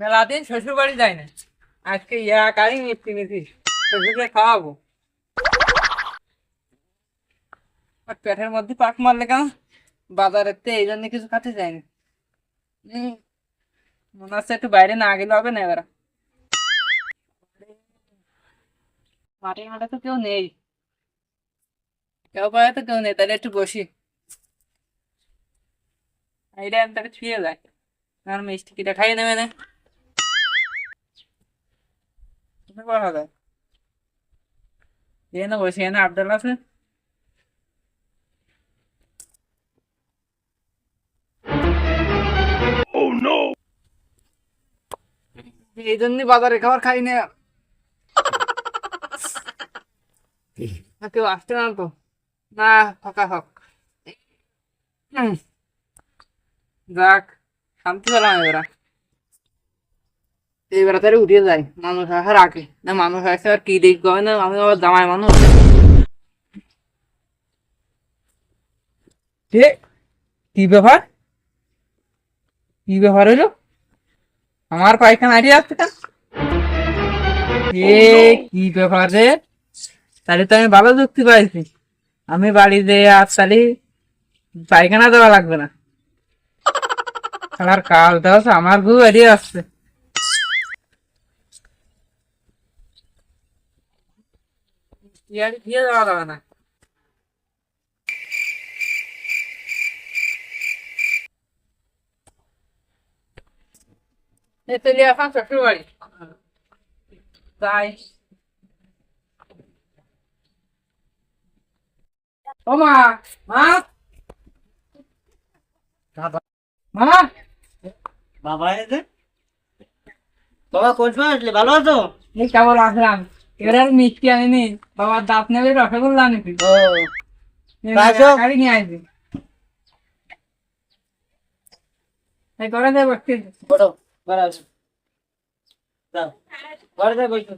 মেলা দিন শ্বশুর বাড়ি যাই না আজকে ইয়া কারি মিষ্টি মিষ্টি শ্বশুরকে খাওয়াবো। আর পেটের মধ্যে পাক মারলে কেন? বাজারের তে এই জন্য কিছু খাতে যায়নি। মনে হচ্ছে একটু বাইরে না গেলে হবে না এবার। মাঠে তো কেউ নেই। কেউ পায়ে তো কেউ নেই, তাহলে একটু বসি। এইটা আমি তাকে ছুঁয়ে যায়। আর মিষ্টি কিটা খাইয়ে নেবে না। করা যায় এনে বসে এনে আবদাল আছে এই জন্য বাজারে খাবার খাই না। কেউ আসছে না তো। না ফাঁকা ফাঁক যাক শান্তি পেলাম এবার। উঠে যায় মানুষ আগে না মানুষ আর কি দেখব না আমি আবার জামাই মানুষ কে ব্যাপার কি ব্যাপার হইল আমার পায়খানা হারিয়ে আসছে কেন এ কি ব্যাপার রে তাহলে তো আমি ভালো যুক্তি পাইছি আমি বাড়ি যেয়ে আজ তাহলে পায়খানা দেওয়া লাগবে না আর কাল দেওয়া আমার বউ বেরিয়ে আসছে ইয়ারি দিয়ে দেওয়া যাবে না এই চলে আসলাম শ্বশুর বাড়ি তাই ও মা মা মা বাবা এসে বাবা কোন সময় আসলে ভালো আছো কেবল আসলাম এবার আর মিষ্টি আনিনি বাবার দাঁত নেবে রসগোল্লা আনিছি ও। আসো। গাড়ি নিয়ে আসবি এই করে দে বসতে বড় ঘরে আসো। যাও ঘরে যাই বসো